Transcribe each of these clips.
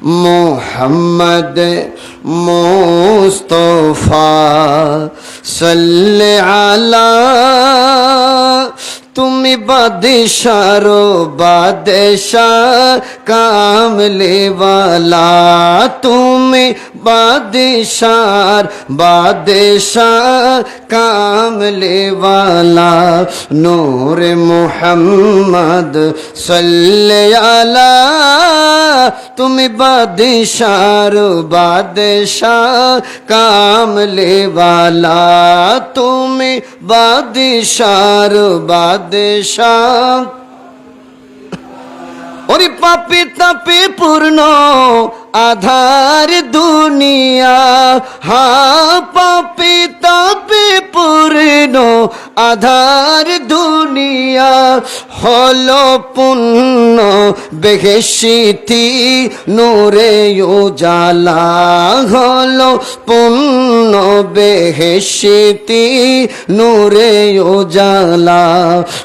মোহাম্মদ মোস্তফা সাল্লে আলা তুমি বাদিশার বাদেশা কামলেওয়ালা। তুমি বাদিশার বাদেশা কামলেওয়ালা। নূর মোহাম্মদ সাল্লে আলা তুমি বাদিশার বাদশা কামলেওয়ালা। তুমি বাদিশার বাদশা ওরে পাপি তাপে পূর্ণ আধার দুনিয়া। হা, পাপি তাপে পূর্ণ আধার দুনিয়া। হলো পুণ্য বেহেশিতি, নূরে জালা হল পুণ্য বেহেশিতি নূরে উজালা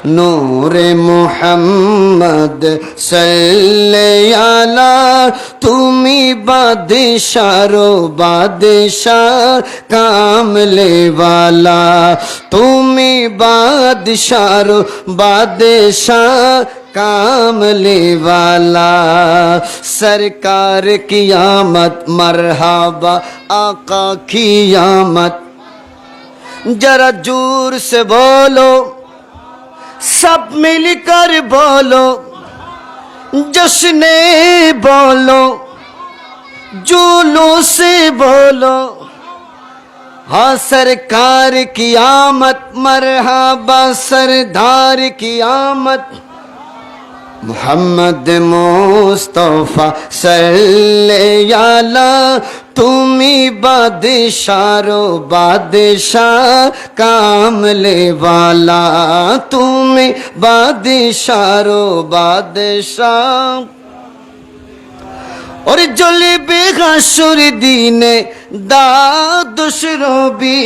নূরে মোহাম্মদ সাল্লে আলা তুমি বাদশার বাদশাহ কামলেওয়ালা। তুমি বাদশার काम ले वाला सरकार की आमद, मरहाबा, आका की आमद। जरा ज़ोर से बोलो, सब मिलकर बोलो। जश्ने बोलो जूलों से बोलो। हा, सरकार की आमद, मरहाबा, सरदार की आमद। মোহাম্মদ মোস্তফা সাল্লে আলা, তুমি বাদশার বাদশাহ কামলেওয়ালা তুমি বাদশার বাদশাহ ওরে জ্বলিবে হাসুর দিনে রবি,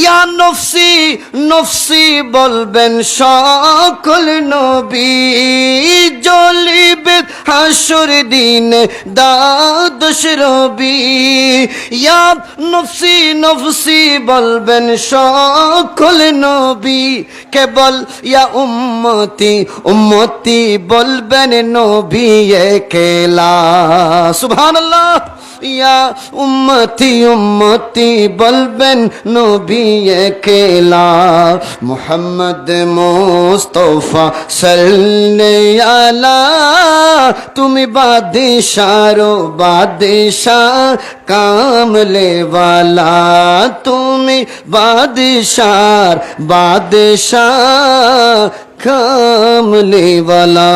ইয়া নফসি নফসি বলবেন সকল নবী। জ্বলিবে হাসুর দিনে রবি, ইয়া নফসি নফসি বলবেন সকল নবী। কেবল ইয়া উম্মতি উম্মতি বলবেন নবী কেলা সুবহানাল্লাহ। ইয়া উম্মতি উম্মতি বলবেন নবী কেলা মুহাম্মদ মুস্তফা সাল্লে আলা তুমি বাদশার বাদশাহ কামলে वाला তুমি বাদশার বাদশাহ কামলে वाला